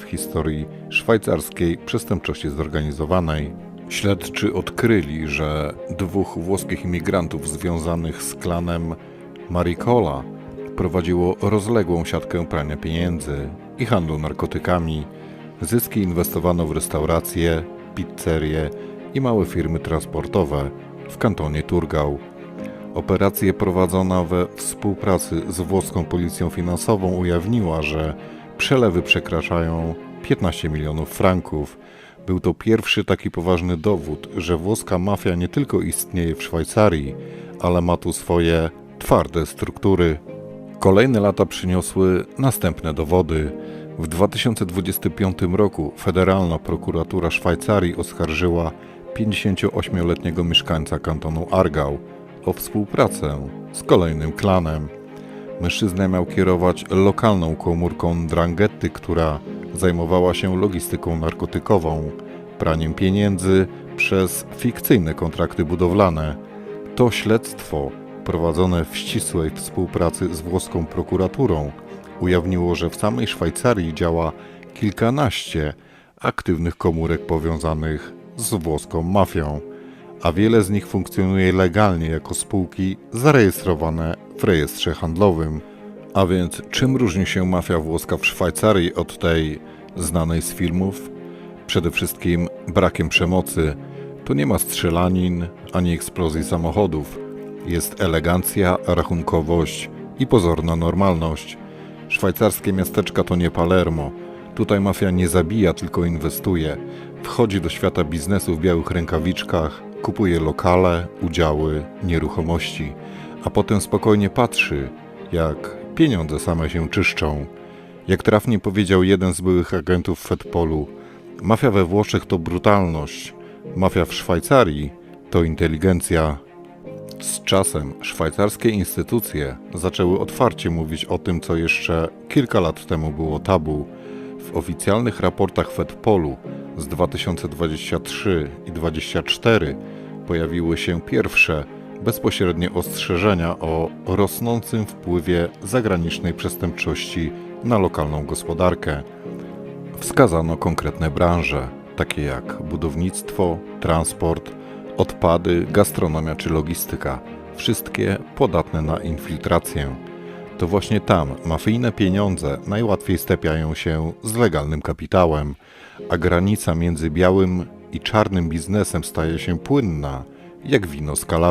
w historii szwajcarskiej przestępczości zorganizowanej. Śledczy odkryli, że dwóch włoskich imigrantów związanych z klanem Maricola prowadziło rozległą siatkę prania pieniędzy i handlu narkotykami. Zyski inwestowano w restauracje, pizzerie i małe firmy transportowe w kantonie Turgau. Operacja prowadzona we współpracy z włoską policją finansową ujawniła, że przelewy przekraczają 15 milionów franków. Był to pierwszy taki poważny dowód, że włoska mafia nie tylko istnieje w Szwajcarii, ale ma tu swoje twarde struktury. Kolejne lata przyniosły następne dowody. W 2025 roku Federalna Prokuratura Szwajcarii oskarżyła 58-letniego mieszkańca kantonu Argau o współpracę z kolejnym klanem. Mężczyzna miał kierować lokalną komórką Drangetty, która zajmowała się logistyką narkotykową, praniem pieniędzy przez fikcyjne kontrakty budowlane. To śledztwo, prowadzone w ścisłej współpracy z włoską prokuraturą, ujawniło, że w samej Szwajcarii działa kilkanaście aktywnych komórek powiązanych z włoską mafią, a wiele z nich funkcjonuje legalnie jako spółki zarejestrowane w rejestrze handlowym. A więc czym różni się mafia włoska w Szwajcarii od tej znanej z filmów? Przede wszystkim brakiem przemocy. Tu nie ma strzelanin ani eksplozji samochodów. Jest elegancja, rachunkowość i pozorna normalność. Szwajcarskie miasteczka to nie Palermo. Tutaj mafia nie zabija, tylko inwestuje. Wchodzi do świata biznesu w białych rękawiczkach, kupuje lokale, udziały, nieruchomości, a potem spokojnie patrzy, jak pieniądze same się czyszczą. Jak trafnie powiedział jeden z byłych agentów Fedpolu, mafia we Włoszech to brutalność, mafia w Szwajcarii to inteligencja. Z czasem szwajcarskie instytucje zaczęły otwarcie mówić o tym, co jeszcze kilka lat temu było tabu. W oficjalnych raportach Fedpolu z 2023 i 2024 pojawiły się pierwsze bezpośrednie ostrzeżenia o rosnącym wpływie zagranicznej przestępczości na lokalną gospodarkę. Wskazano konkretne branże, takie jak budownictwo, transport, odpady, gastronomia czy logistyka, wszystkie podatne na infiltrację. To właśnie tam mafijne pieniądze najłatwiej stepiają się z legalnym kapitałem, a granica między białym i czarnym biznesem staje się płynna, jak wino z Kalabrii.